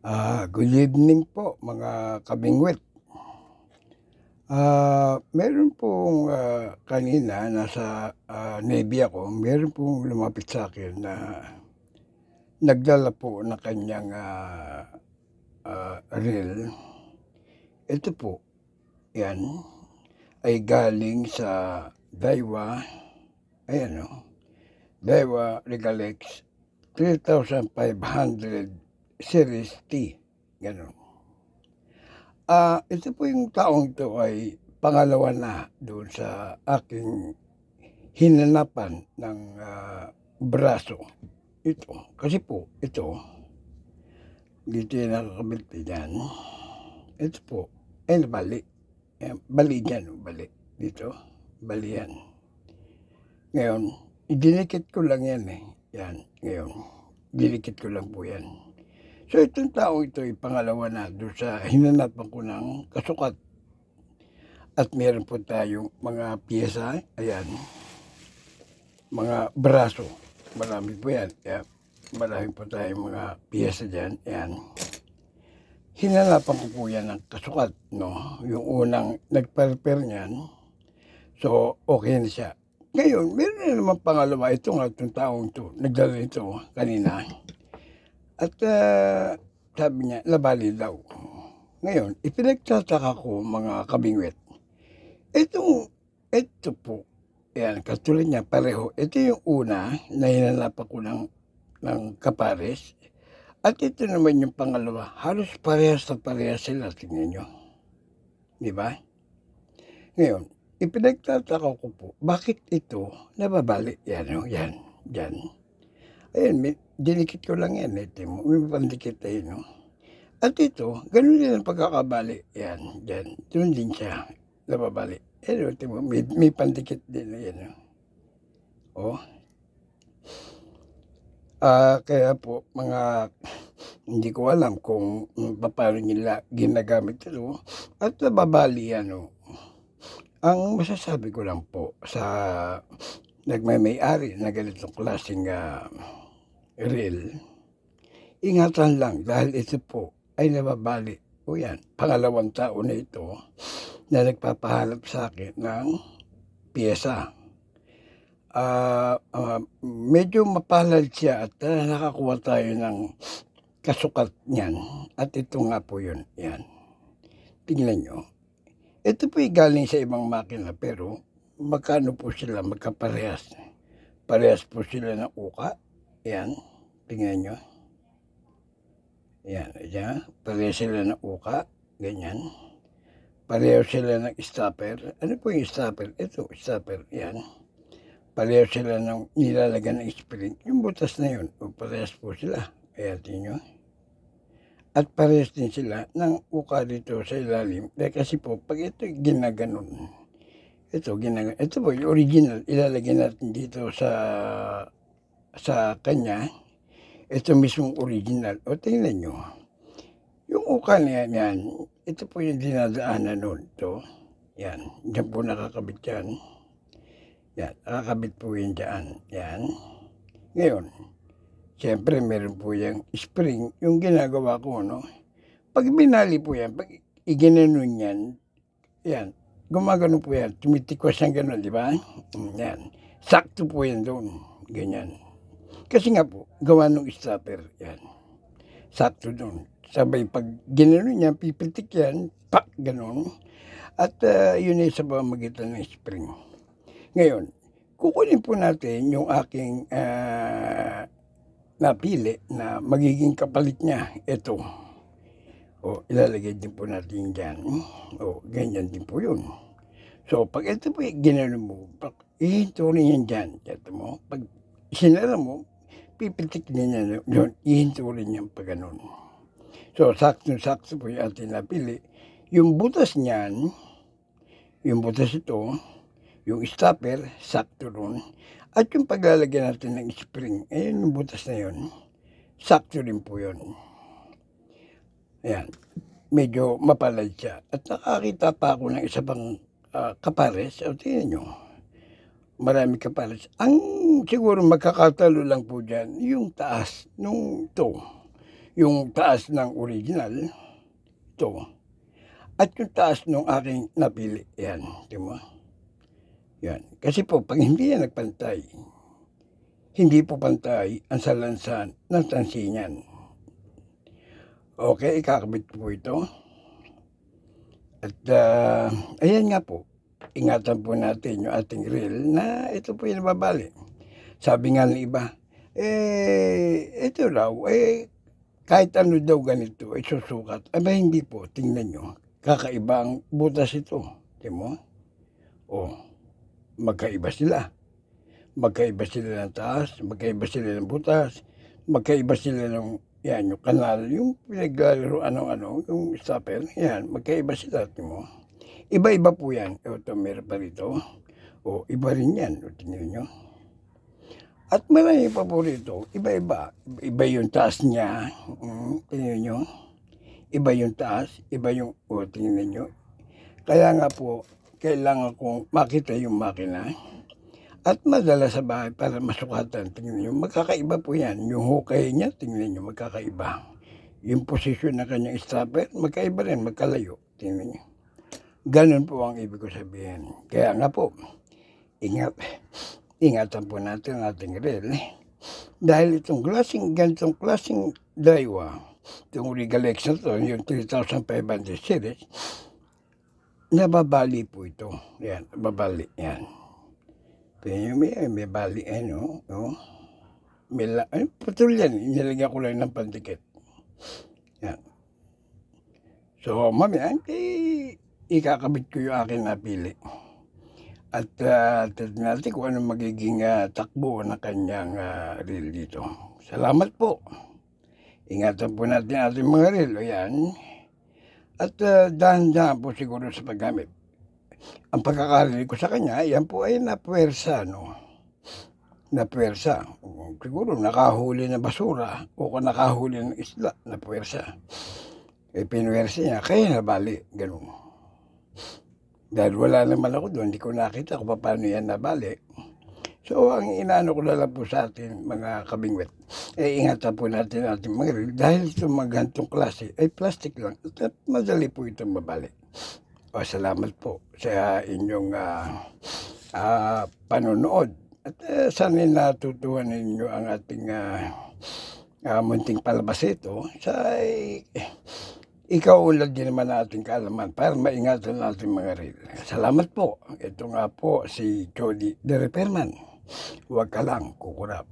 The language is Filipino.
Ah, good evening po mga kabingwit. Ah, meron pong, ah, kanina nasa, ah, Navy ako, meron pong lumapit sa'kin na nagdala po ng kanyang, ah, ah, reel. Ito po, 'yan, ay galing sa Daiwa, ayan oh, Daiwa Regalex 3500 Series T, gano'n. Ah, ito po yung taong ito ay pangalawa na doon sa aking hinanapan ng, ah, braso. Ito, kasi po ito, dito yan nakakabit diyan. Ito po ay nabali. Bali diyan, oh, bali. Dito, bali yan. Ngayon, idinikit ko lang yan eh. Yan, ngayon. Dinikit ko lang po yan. So itong tao ito ay pangalawa na doon sa hinanapan ko ng kasukat. At meron po tayong mga piyesa, ayan, mga braso. Marami po yan. Kaya marami po tayong mga piyesa dyan. Ayan. Hinanapan ko po yan ng kasukat, no? Yung unang nagperper niyan. So, okay na siya. Ngayon, meron na naman pangalawa. Ito nga, itong taong ito. Nagdala ito kanina. At ah, sabi niya, labali daw. Ngayon, ipinagtataka ko mga kabingwit. Itong, ito po, yan, katulad niya, pareho. Ito yung una na hinanapan ko ng, ng kapares. At ito naman yung pangalawa. Halos parehas na parehas sila. Tingnan nyo. Di ba? Ngayon, ipinagtataka ko po, bakit ito nababali? Yan, o, yan, yan. Ayan, may, dinikit ko lang yan. Ito mo, may pandikit tayo, no? At ito, ganun din ang pagkakabali. Yan, yan. Doon din siya, nababali. Ayan, ito mo, may, may pandikit din. Yan, no? Oh. Ah, kaya po, mga, hindi ko alam kung mm, paano nila ginagamit ito. At nababali yan, no? Ang masasabi ko lang po sa nagmamay-ari na ganitong klaseng ah, reel, ingatan lang dahil ito po ay nababali. O yan, pangalawang tao na ito na nagpapahalap sa akin ng piyesa. Ah, ah, medyo mapalad siya at ah, nakakuha tayo ng kasukat niyan. At ito nga po yun. Yan. Tingnan nyo. Ito po galing sa ibang makina pero magkano po sila magkaparehas. Parehas po sila ng uka. Yan. Tingnan nyo. Yan. Yan. Parehas sila ng uka. Ganyan. Pareho sila ng stopper. Ano po yung stopper? Ito, stopper. Yan. Pareho sila ng nilalagyan ng spring. Yung butas na yun. O parehas po sila. Kaya tingnan nyo. At parehas din sila ng uka dito sa ilalim. Dahil kasi po, pag ito ginaganon, ito, ginaganon, ito po yung original, ilalagay natin dito sa sa kanya. Ito mismong original. O tingnan nyo. Yung uka na yan, ito po yung dinadaanan nun. Ito, yan. Diyan po nakakabit yan. Yan, nakakabit po yan dyan. Yan. Ngayon, Siyempre, meron po yung spring, yung ginagawa ko, no? Pag binali po yan, pag iginanon yan, yan, gumagano po yan, tumitikwas yan gano'n, di ba? Mm, Yan. Sakto po yan doon, ganyan. Kasi nga po, gawa ng stopper, yan. Sakto doon. Sabay, pag ginanon yan, pipitik yan, pak, gano'n. At ah, yun ay sa pamamagitan ng spring. Ngayon, kukunin po natin yung aking ah, napili na magiging kapalit niya. Ito. O, ilalagay din po natin dyan. O, ganyan din po yun. So, pag ito po ginano mo, pag ihinto rin yan dyan. Ito mo, pag sinara mo, pipitik din yan yun. Ihinto rin yan pag ganun. So, sakto-sakto po yung ating napili. Yung butas niyan, yung butas ito, yung stopper, sakto ron. At yung paglalagyan natin ng spring, ayun yung butas na yun, sakto rin po yun. Ayan, medyo mapalad siya. At nakakita pa ako ng isa pang ah, kapares. O tingnan nyo, marami kapares. Ang siguro magkakatalo lang po dyan, yung taas nung to. yung taas ng original, ito, at yung taas ng aking napili, yan, di mo? Yan. Kasi po, pag hindi yan nagpantay, hindi po pantay ang salansan ng tansinyan. Okay, ikakabit po ito. At ah, ayan nga po, ingatan po natin yung ating reel na ito po yung nababali. Sabi nga ng iba, eh, ito raw, eh, kahit ano daw ganito, ay susukat. Aba, hindi po, tingnan nyo, kakaiba ang butas ito. Di mo? O, magkaiba sila. Magkaiba sila ng taas, magkaiba sila ng butas, magkaiba sila ng, yan, yung kanal, yung pinaglalaro, ano-ano, yung stopper, yan, magkaiba sila, di mo? Iba-iba po yan. Ito, meron pa rito. O, iba rin yan. O, tingnan nyo. At marami pa po rito, iba-iba. Iba yung taas niya. Mm, nyo. Iba yung taas, iba yung, o nyo. Kaya nga po, kailangan kong makita yung makina. At madala sa bahay para masukatan. Tingnan nyo, magkakaiba po yan. Yung hukay niya, tingnan nyo, magkakaiba. Yung posisyon ng kanyang stopper, magkaiba rin, magkalayo. Tingnan nyo. Ganun po ang ibig ko sabihin. Kaya nga po, ingat, ingatan po natin ang ating reel. Dahil itong klaseng, ganitong klaseng daiwa, itong X na to, yung 3,500 series, nababali po ito. Yan, nababali. Yan. Nyo, may, may bali, ano, no? May, la, ay, putol yan. Inilagyan ko lang ng pandikit. Yan. So, mamaya, eh, ikakabit ko yung akin napili. At uh, tignan natin kung ano magiging ah, takbo ng kanyang uh, reel dito. Salamat po. Ingatan po natin ating mga reel. O yan. At uh, dahan-dahan po siguro sa paggamit. Ang pagkakarinig ko sa kanya, yan po ay napwersa, no? Napwersa. Siguro nakahuli ng basura o kung nakahuli ng isla, napwersa. Eh, pinwersa niya, kaya nabali. Ganun. Dahil wala naman ako doon, hindi ko nakita kung paano yan nabali. So, ang inaano ko na lang po sa atin, mga kabingwet, eh, ingatan po natin ating mga reel. Dahil itong mga gantong klase, ay plastic lang. At madali po itong mabali. O, salamat po sa inyong ah, ah, panonood. At uh, sana natutuhan ninyo ang ating ah, ah, munting palabas ito sa eh, ikaw ulag din naman ating kaalaman para maingatan natin mga reel. Salamat po. Ito nga po si Jody de Repairman. Huwag ka lang kukurap.